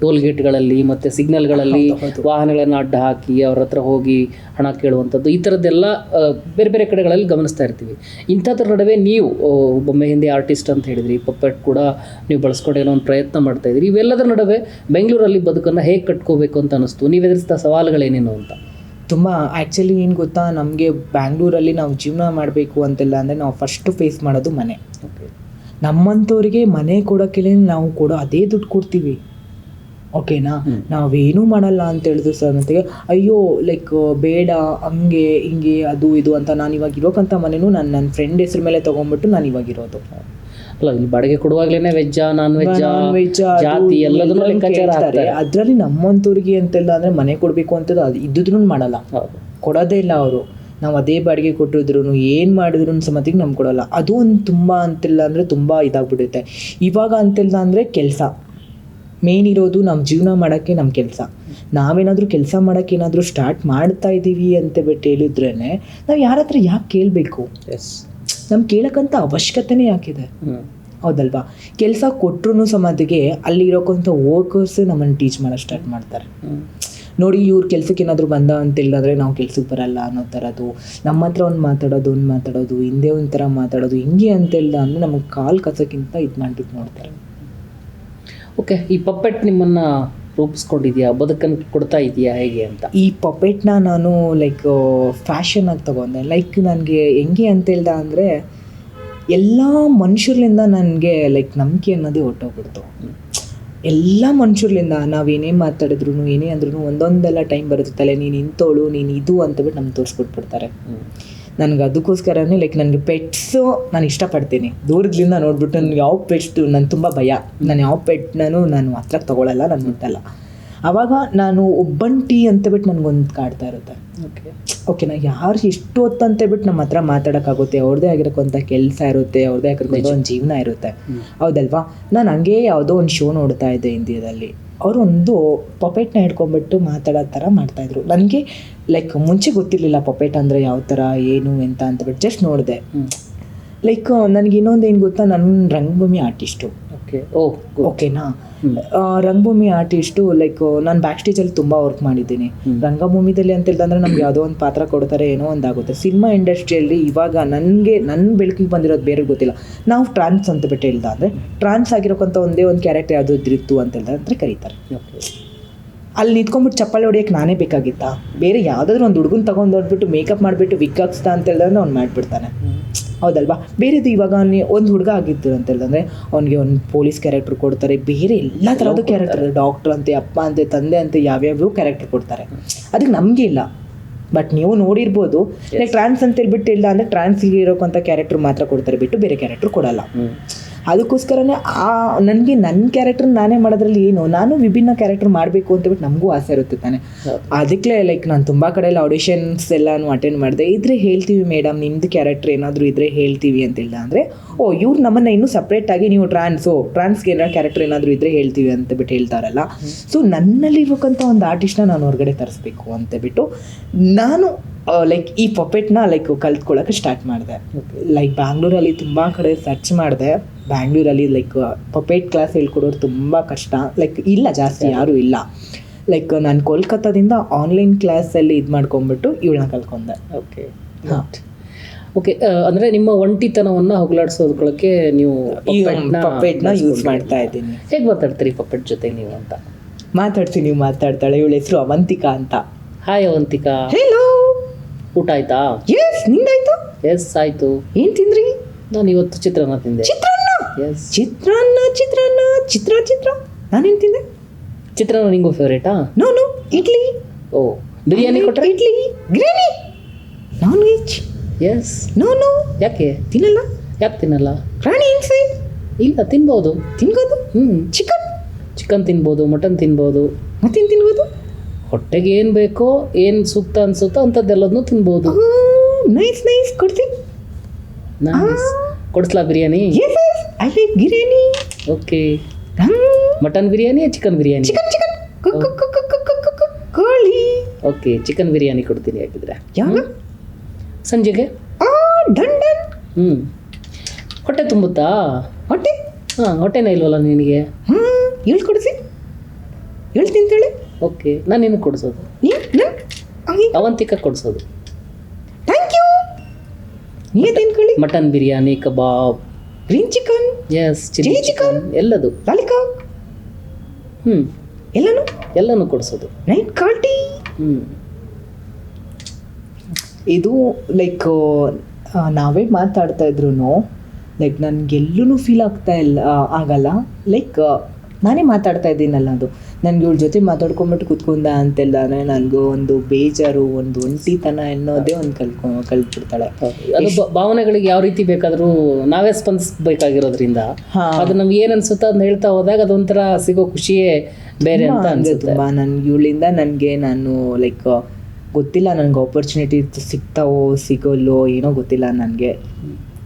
ಟೋಲ್ ಗೇಟ್ಗಳಲ್ಲಿ ಮತ್ತು ಸಿಗ್ನಲ್ಗಳಲ್ಲಿ ವಾಹನಗಳನ್ನು ಅಡ್ಡ ಹಾಕಿ ಅವ್ರ ಹತ್ರ ಹೋಗಿ ಹಣ ಕೇಳುವಂಥದ್ದು ಈ ಥರದ್ದೆಲ್ಲ ಬೇರೆ ಬೇರೆ ಕಡೆಗಳಲ್ಲಿ ಗಮನಿಸ್ತಾ ಇರ್ತೀವಿ. ಇಂಥದ್ರ ನಡುವೆ ನೀವು ಒಬ್ಬ ಮೆಹಂದಿ ಆರ್ಟಿಸ್ಟ್ ಅಂತ ಹೇಳಿದ್ರಿ ಪಪ್ಪೆಟ್ ಕೂಡ ನೀವು ಬಳಸ್ಕೊಂಡು ಏನೋ ಒಂದು ಪ್ರಯತ್ನ ಮಾಡ್ತಾ ಇದ್ದೀರಿ ಇವೆಲ್ಲದರ ನಡುವೆ ಬೆಂಗಳೂರಲ್ಲಿ ಬದುಕನ್ನು ಹೇಗೆ ಕಟ್ಕೋಬೇಕು ಅಂತ ಅನ್ನಿಸ್ತು. ನೀವು ಎದುರಿಸಿದ ಸವಾಲುಗಳೇನೇನು ಅಂತ? ತುಂಬ ಆ್ಯಕ್ಚುಲಿ ಏನು ಗೊತ್ತಾ ನಮಗೆ ಬ್ಯಾಂಗ್ಳೂರಲ್ಲಿ ನಾವು ಜೀವನ ಮಾಡಬೇಕು ಅಂತೆಲ್ಲ ಅಂದರೆ ನಾವು ಫಸ್ಟು ಫೇಸ್ ಮಾಡೋದು ಮನೆ. ಓಕೆ ನಮ್ಮಂಥವ್ರಿಗೆ ಮನೆ ಕೊಡೋಕ್ಕೆ ನಾವು ಕೊಡೋ ಅದೇ ದುಡ್ಡು ಕೊಡ್ತೀವಿ. ಓಕೆನಾ. ನಾವೇನೂ ಮಾಡಲ್ಲ ಅಂತ ಹೇಳಿದ್ರು ಸರ್ ಮತ್ತಿಗೆ ಅಯ್ಯೋ ಲೈಕ್ ಬೇಡ ಹಂಗೆ ಹಿಂಗೆ ಅದು ಇದು ಅಂತ ನಾನು ಇವಾಗ ಇರೋಕ್ಕಂಥ ಮನೆನೂ ನಾನು ನನ್ನ ಫ್ರೆಂಡ್ ಹೆಸ್ರ ಮೇಲೆ ತೊಗೊಂಡ್ಬಿಟ್ಟು ನಾನು ಇವಾಗ ಇರೋದು. ಅಲ್ಲ ಇಲ್ಲಿ ಬಾಡಿಗೆ ಕೊಡುವಾಗ್ಲೇನೆ ವೆಜ್ಜಾ ನಾನ್ ವೆಜ್ಜಾ Non-veg ಜಾತಿ ಎಲ್ಲದನ್ನೂ ಲೆಕ್ಕಾಚಾರ. ಹಾಕ್ತಾರೆ ಅದ್ರಲ್ಲಿ ನಮ್ಮಂತೂರಿಗೆ ಅಂತೆಲ್ಲ ಅಂದ್ರೆ ಮನೆ ಕೊಡಬೇಕು ಅಂತದ್ದು ಅದು ಇದ್ದಿದ್ರು ಮಾಡಲ್ಲ. ಕೊಡೋದೇ ಇಲ್ಲ ಅವರು. ನಾವು ಅದೇ ಬಾಡಿಗೆ ಕೊಟ್ಟಿದ್ರು ಏನು ಮಾಡಿದ್ರು ಸಮತಿಗೆ ನಮ್ಗೆ ಕೊಡಲ್ಲ. ಅದು ಒಂದು ತುಂಬ ಅಂತಿಲ್ಲ ಅಂದರೆ ತುಂಬ ಇದಾಗ್ಬಿಡುತ್ತೆ. ಇವಾಗ ಅಂತಿಲ್ಲ ಅಂದರೆ ಕೆಲಸ. ಮೇನ್ ಇರೋದು ನಮ್ಮ ಜೀವನ ಮಾಡೋಕ್ಕೆ ನಮ್ಮ ಕೆಲಸ. ನಾವೇನಾದರೂ ಕೆಲಸ ಮಾಡೋಕ್ಕೆ ಏನಾದರೂ ಸ್ಟಾರ್ಟ್ ಮಾಡ್ತಾ ಇದ್ದೀವಿ ಅಂತ ಬಿಟ್ಟು ಹೇಳಿದ್ರೇ ನಾವು ಯಾರ ಹತ್ರ ಯಾಕೆ ಕೇಳಬೇಕು? ಎಸ್ ನಮ್ಗೆ ಕೇಳೋಕ್ಕಂಥ ಅವಶ್ಯಕತೆನೇ ಯಾಕಿದೆ? ಹೌದಲ್ವಾ? ಕೆಲಸ ಕೊಟ್ಟರು ಸಮಾಧಿಗೆ ಅಲ್ಲಿ ಇರೋಕ್ಕಂಥ ವರ್ಕರ್ಸ್ ನಮ್ಮನ್ನು ಟೀಚ್ ಮಾಡೋಕ್ಕೆ ಸ್ಟಾರ್ಟ್ ಮಾಡ್ತಾರೆ. ನೋಡಿ ಇವ್ರ ಕೆಲ್ಸಕ್ಕೆ ಏನಾದರೂ ಬಂದ ಅಂತ ಹೇಳಿದ್ರೆ ನಾವು ಕೆಲ್ಸಕ್ಕೆ ಬರಲ್ಲ ಅನ್ನೋ ಥರದ್ದು ನಮ್ಮ ಹತ್ರ ಒಂದು ಮಾತಾಡೋದು ಒಂದು ಮಾತಾಡೋದು ಹಿಂದೆ ಒಂಥರ ಮಾತಾಡೋದು ಹಿಂಗೆ ಅಂತ ಹೇಳ್ದ ಅಂದರೆ ನಮಗೆ ಕಾಲು ಕಸಕ್ಕಿಂತ ಇದು ಮಾಡಿಬಿಟ್ಟು ನೋಡ್ತಾರೆ. ಓಕೆ ಈ ಪಪ್ಪೆಟ್ ನಿಮ್ಮನ್ನ ರೂಪಿಸ್ಕೊಂಡಿದ್ಯಾ? ಬದುಕನ್ನು ಕೊಡ್ತಾ ಇದೆಯಾ ಹೇಗೆ ಅಂತ? ಈ ಪಪೆಟ್ನ ನಾನು ಲೈಕ್ ಫ್ಯಾಷನ್ ಆಗಿ ತಗೊಂಡೆ. ಲೈಕ್ ನನಗೆ ಹೆಂಗೆ ಅಂತ ಹೇಳ್ದ ಅಂದರೆ, ಎಲ್ಲ ಮನುಷ್ಯರ್ಲಿಂದ ನನಗೆ ಲೈಕ್ ನಂಬಿಕೆ ಅನ್ನೋದೇ ಹೊಟ್ಟೋಗ್ಬಿಡ್ತು ಎಲ್ಲ ಮನುಷ್ಯರ್ಲಿಂದ ನಾವು ಏನೇ ಮಾತಾಡಿದ್ರು ಏನೇ ಅಂದ್ರೂ ಒಂದೊಂದೆಲ್ಲ ಟೈಮ್ ಬರುತ್ತೆ ತಲೆ, ನೀನು ಇಂಥೋಳು, ನೀನು ಇದು ಅಂತಬಿಟ್ಟು ನಮ್ಗೆ ತೋರಿಸ್ಬಿಟ್ಬಿಡ್ತಾರೆ ನನಗೆ ಅದಕ್ಕೋಸ್ಕರನೇ ಲೈಕ್ ನನಗೆ ಪೆಟ್ಸು ನಾನು ಇಷ್ಟಪಡ್ತೀನಿ. ದೂರದಿಂದ ನೋಡ್ಬಿಟ್ಟು ನನಗೆ ಯಾವ ಪೆಟ್ಸ್ದು ನಾನು ತುಂಬ ಭಯ. ನಾನು ಯಾವ ಪೆಟ್ನೂ ನಾನು ಹತ್ರಕ್ಕೆ ತೊಗೊಳಲ್ಲ, ನಾನು ಮುಟ್ಟಲ್ಲ. ಅವಾಗ ನಾನು ಒಬ್ಬಂಟಿ ಅಂತ ಬಿಟ್ಟು ನನಗೊಂದು ಕಾಡ್ತಾ ಇರುತ್ತೆ. ಓಕೆನಾ ಯಾರು ಎಷ್ಟು ಹೊತ್ತು ಅಂತ ಬಿಟ್ಟು ನಮ್ಮ ಹತ್ರ ಮಾತಾಡೋಕ್ಕಾಗುತ್ತೆ. ಅವ್ರದ್ದೇ ಆಗಿರೋಕ್ಕಂಥ ಕೆಲಸ ಇರುತ್ತೆ ಅವ್ರದ್ದೇ ಆಗಿರೋಕ್ಕಂಥ ಒಂದು ಜೀವನ ಇರುತ್ತೆ. ಹೌದಲ್ವಾ? ನಾನು ಹಂಗೆ ಯಾವುದೋ ಒಂದು ಶೋ ನೋಡ್ತಾ ಇದ್ದೆ ಇಂಡಿಯಾದಲ್ಲಿ. ಅವರು ಒಂದು ಪಪೆಟ್ನ ಹಿಡ್ಕೊಂಡ್ಬಿಟ್ಟು ಮಾತಾಡೋ ಥರ ಮಾಡ್ತಾಯಿದ್ರು ನನಗೆ ಲೈಕ್ ಮುಂಚೆ ಗೊತ್ತಿರಲಿಲ್ಲ ಪಪೆಟ್ ಅಂದರೆ ಯಾವ ಥರ ಏನು ಎಂತ ಅಂತ ಬಿಟ್ಟು ಜಸ್ಟ್ ನೋಡಿದೆ. ಲೈಕ್ ನನಗೆ ಇನ್ನೊಂದು ಏನು ಗೊತ್ತಾ? ನನ್ನ ರಂಗಭೂಮಿ ಆರ್ಟಿಸ್ಟು ಓಕೆ ಓ ಓಕೆನಾ ರಂಗಭೂಮಿ ಆರ್ಟಿಸ್ಟು ಲೈಕ್ ನಾನು ಬ್ಯಾಕ್ ಸ್ಟೇಜಲ್ಲಿ ತುಂಬ ವರ್ಕ್ ಮಾಡಿದ್ದೀನಿ. ರಂಗಭೂಮಿದಲ್ಲಿ ಅಂತ ಹೇಳಿದ್ರೆ ನಮ್ಗೆ ಯಾವುದೋ ಒಂದು ಪಾತ್ರ ಕೊಡ್ತಾರೆ ಏನೋ ಒಂದಾಗುತ್ತೆ ಸಿನಿಮಾ ಇಂಡಸ್ಟ್ರಿಯಲ್ಲಿ ಇವಾಗ ನನಗೆ ನನ್ನ ಬೆಳಕಿಗೆ ಬಂದಿರೋದು ಬೇರೆ ಗೊತ್ತಿಲ್ಲ. ನಾವು ಟ್ರಾನ್ಸ್ ಅಂತ ಬಿಟ್ಟು ಹೇಳ್ದ ಅಂದರೆ ಟ್ರಾನ್ಸ್ ಆಗಿರೋಕ್ಕಂಥ ಒಂದೇ ಒಂದು ಕ್ಯಾರೆಕ್ಟರ್ ಯಾವುದೋ ಇದ್ರಿತ್ತು ಅಂತ ಹೇಳಿದ್ರೆ ಕರೀತಾರೆ. ಓಕೆ ಅಲ್ಲಿ ನಿಂತ್ಕೊಂಡ್ಬಿಟ್ಟು ಚಪ್ಪಾಳೆ ಹೊಡಿಯೋಕ್ಕೆ ನಾನೇ ಬೇಕಾಗಿತ್ತಾ? ಬೇರೆ ಯಾವುದಾದ್ರೂ ಒಂದು ಹುಡುಗನ ತಗೊಂಡು ಹೊಡ್ಬಿಟ್ಟು ಮೇಕಪ್ ಮಾಡಿಬಿಟ್ಟು ವಿಕ್ ಹಾಕ್ಸ್ತಾ ಅಂತ ಹೇಳಿದ್ರೆ ಅವ್ನು ಮಾಡಿಬಿಡ್ತಾನೆ. ಹೌದಲ್ವಾ? ಬೇರೆದು ಇವಾಗ ಒಂದು ಹುಡುಗ ಆಗಿದ್ದು ಅಂತ ಹೇಳಿದ್ರೆ ಅವ್ನಿಗೆ ಒಂದು ಪೊಲೀಸ್ ಕ್ಯಾರೆಕ್ಟರ್ ಕೊಡ್ತಾರೆ. ಬೇರೆ ಎಲ್ಲ ಥರದ್ದು ಕ್ಯಾರೆಕ್ಟರ್ ಡಾಕ್ಟರ್ ಅಂತೆ ಅಪ್ಪ ಅಂತೆ ತಂದೆ ಅಂತೆ ಯಾವ್ಯಾವ್ಯಾವ ಕ್ಯಾರೆಕ್ಟರ್ ಕೊಡ್ತಾರೆ. ಅದಕ್ಕೆ ನಮಗೆ ಇಲ್ಲ. ಬಟ್ ನೀವು ನೋಡಿರ್ಬೋದು. ಟ್ರಾನ್ಸ್ ಅಂತ ಹೇಳ್ಬಿಟ್ಟು ಇಲ್ಲ ಅಂದರೆ ಟ್ರಾನ್ಸ್ಗೆ ಇರೋಕ್ಕಂಥ ಕ್ಯಾರೆಕ್ಟರ್ ಮಾತ್ರ ಕೊಡ್ತಾರೆ. ಬಿಟ್ಟು ಬೇರೆ ಕ್ಯಾರೆಕ್ಟರ್ ಕೊಡಲ್ಲ. ಅದಕ್ಕೋಸ್ಕರನೇ ಆ ನನಗೆ ನನ್ನ ಕ್ಯಾರೆಕ್ಟರ್ ನಾನೇ ಮಾಡೋದ್ರಲ್ಲಿ ಏನು? ನಾನು ವಿಭಿನ್ನ ಕ್ಯಾರೆಕ್ಟರ್ ಮಾಡಬೇಕು ಅಂತ ಬಿಟ್ಟು ನಮಗೂ ಆಸೆ ಇರುತ್ತೆ ತಾನೆ. ಅದಕ್ಕೆ ಲೈಕ್ ನಾನು ತುಂಬ ಕಡೆ ಎಲ್ಲ ಆಡಿಷನ್ಸ್ ಎಲ್ಲಾನು ಅಟೆಂಡ್ ಮಾಡಿದೆ. ಇದ್ರೆ ಹೇಳ್ತೀವಿ ಮೇಡಮ್ ನಿಮ್ದು ಕ್ಯಾರೆಕ್ಟರ್ ಏನಾದರೂ ಇದ್ರೆ ಹೇಳ್ತೀವಿ ಅಂತಿಲ್ಲ ಅಂದರೆ ಓ ಇವ್ರು ನಮ್ಮನ್ನು ಇನ್ನೂ ಸಪ್ರೇಟಾಗಿ ನೀವು ಟ್ರಾನ್ಸು ಟ್ರಾನ್ಸ್ಗೆ ಏನಾದ್ರು ಕ್ಯಾರೆಕ್ಟರ್ ಏನಾದರೂ ಇದ್ರೆ ಹೇಳ್ತೀವಿ ಅಂತ ಬಿಟ್ಟು ಹೇಳ್ತಾರಲ್ಲ. ಸೊ ನನ್ನಲ್ಲಿ ಇರೋಕ್ಕಂಥ ಒಂದು ಆರ್ಟಿಸ್ಟ್ನ ನಾನು ಹೊರಗಡೆ ತರಿಸ್ಬೇಕು ಅಂತ ಬಿಟ್ಟು ನಾನು ಲೈಕ್ ಈ ಪಪೆಟ್ನ ಲೈಕ್ ಕಲ್ತ್ಕೊಳ್ಳೋಕೆ ಸ್ಟಾರ್ಟ್ ಮಾಡಿದೆ. ಲೈಕ್ ಬ್ಯಾಂಗ್ಳೂರಲ್ಲಿ ತುಂಬ ಕಡೆ ಸರ್ಚ್ ಮಾಡಿದೆ. ಬ್ಯಾಂಗ್ಳೂರಲ್ಲಿ ಲೈಕ್ ಪಪೆಟ್ ಕ್ಲಾಸ್ ಹೇಳ್ಕೊಡೋರು ತುಂಬ ಕಷ್ಟ. ಲೈಕ್ ಇಲ್ಲ ಜಾಸ್ತಿ ಯಾರೂ ಇಲ್ಲ. ಲೈಕ್ ನಾನು ಕೋಲ್ಕತ್ತಾದಿಂದ ಆನ್ಲೈನ್ ಕ್ಲಾಸಲ್ಲಿ ಇದು ಮಾಡ್ಕೊಂಬಿಟ್ಟು ಇವಳನ್ನ ಕಲ್ತ್ಕೊಂಡೆ. ಓಕೆ ಹಾ. ಓಕೆ ಅಂದರೆ ನಿಮ್ಮ ಒಂಟಿತನವನ್ನು ಹೋಗಲಾಡಿಸೋದ್ಕೊಳ್ಳೋಕ್ಕೆ ನೀವು ಪಪೇಟ್ನ ಯೂಸ್ ಮಾಡ್ತಾ ಇದ್ದೀನಿ. ಹೇಗೆ ಮಾತಾಡ್ತೀರಿ ಪಪೆಟ್ ಜೊತೆ ನೀವು ಅಂತ? ಮಾತಾಡ್ತೀನಿ ನೀವು ಮಾತಾಡ್ತಾಳೆ. ಇವಳ ಹೆಸರು ಅವಂತಿಕಾ ಅಂತ. ಹಾಯ್ ಅವಂತಿಕಾ. ಹೆಲೋ ಊಟ ಆಯ್ತಾ? ಎಸ್ ನಿಂದಾಯ್ತು ಎಸ್ ಆಯ್ತು. ಏನು ತಿಂದ್ರಿ? ನಾನು ಇವತ್ತು ಚಿತ್ರಾನ್ನ ತಿಂದೆ. ಚಿತ್ರಾನ್ನ? ಎಸ್ ಚಿತ್ರಾನ್ನ ಚಿತ್ರಾನ್ನ ಚಿತ್ರ ಚಿತ್ರ. ನಾನೇನು ತಿಂದೆ? ಚಿತ್ರಾನ್ನ ನಿಂಗೂ ಫೇವ್ರೇಟಾ ನೋ ನೋ ಇಡ್ಲಿ. ಓ ಬಿರಿಯಾನಿ ಕೊಟ್ಟರೆ idli gravy. Non veg yes no no ಯಾಕೆ? ತಿನ್ನಲ್ಲ? ಯಾಕೆ ತಿನ್ನಲ್ಲ? ಪ್ರಾಣಿ ಹಿಂಸೆ ಇಲ್ಲ ತಿನ್ಬೋದು. ತಿನ್ಬೋದು? ಹ್ಞೂ ಚಿಕನ್ ಚಿಕನ್ ತಿನ್ಬೋದು ಮಟನ್ ತಿನ್ಬೋದು ತಿನ್ಬೋದು. ಹೊಟ್ಟೆಗೆ ಏನು ಬೇಕೋ ಏನು ಸೂಕ್ತ ಅನ್ಸುತ್ತೋ ಅಂಥದ್ದೆಲ್ಲದನ್ನೂ ತಿನ್ಬೋದು. ನೈಸ್ ನೈಸ್ ಕೊಡ್ತೀನಿ. Nice ಕೊಡಿಸ್ಲಾ biryani? Yes yes I like biryani okay mutton biryani chicken biryani? Chicken chicken. ಕೋಳಿ. ಓಕೆ ಚಿಕನ್ ಬಿರಿಯಾನಿ ಕೊಡ್ತೀನಿ ಹಾಕಿದ್ರೆ ಯಾವಾಗ ಸಂಜೆಗೆ? ಆ ಡನ್ ಡನ್ ಹ್ಞೂ ಹೊಟ್ಟೆ ತುಂಬುತ್ತಾ? ಹೊಟ್ಟೆ? ಹಾಂ ಹೊಟ್ಟೆನೇ ಇಲ್ವಲ್ಲ ನಿನಗೆ? ಹ್ಞೂ ಹೇಳ್ಕೊಡ್ಸಿ ಹೇಳ್ತೀನಿ ಅಂತೇಳಿ ಓಕೆ ನಾನು ನಿನಗೆ ಕೊಡಿಸೋದು. ಅವಂತಿಕ ಕೊಡಿಸೋದು. ಥ್ಯಾಂಕ್ ಯು ನೀವೇ ತಿನ್ಕೊಳ್ಳಿ mutton biryani kebab. Green chicken yes chilli chicken ಎಲ್ಲದು. ಲಾಲಿಕಾಪ್ ಹ್ಞೂ ಎಲ್ಲನೂ? ಎಲ್ಲನೂ ಕೊಡಿಸೋದು. ನೈಟ್ ಕಾಲ್ಟಿ ಹ್ಞೂ ಇದು ಲೈಕ್ ನಾವೇ ಮಾತಾಡ್ತಾ ಇದ್ರು ಲೈಕ್ ನನಗೆಲ್ಲೂ ಫೀಲ್ ಆಗ್ತಾ ಇಲ್ಲ ಆಗಲ್ಲ. ಲೈಕ್ ನಾನೇ ಮಾತಾಡ್ತಾ ಇದ್ದೀನಲ್ಲ ಅದು. ನನಗೆ ಇವಳ ಜೊತೆ ಮಾತಾಡ್ಕೊಂಬಿಟ್ಟು ಕುತ್ಕೊಂಡ ಅಂತೆಲ್ಲಾನೆ ನನಗೂ ಒಂದು ಬೇಜಾರು ಒಂದು ಒಂಟಿತನ ಅನ್ನೋದೇ ಒಂದು ಕಲ್ಕೊ ಕಲ್ತ್ಬಿಡ್ತಾಳೆ. ಅದು ಭಾವನೆಗಳಿಗೆ ಯಾವ ರೀತಿ ಬೇಕಾದರೂ ನಾವೇ ಸ್ಪಂದಿಸ್ಬೇಕಾಗಿರೋದ್ರಿಂದ ಅದು ನಮ್ಗೆ ಏನು ಅನ್ಸುತ್ತೋ ಅದನ್ನ ಹೇಳ್ತಾ ಹೋದಾಗ ಅದೊಂಥರ ಸಿಗೋ ಖುಷಿಯೇ ಬೇರೆ ಅಂತ ಅನ್ಸುತ್ತೆ. ತುಂಬ ನನ್ಗೆ ಇವಳಿಂದ ನನಗೆ ನಾನು ಲೈಕ್ ಗೊತ್ತಿಲ್ಲ ನನಗೆ ಆಪರ್ಚುನಿಟಿ ಸಿಗ್ತಾವೋ ಸಿಗೋಲ್ಲೋ ಏನೋ ಗೊತ್ತಿಲ್ಲ ನನಗೆ.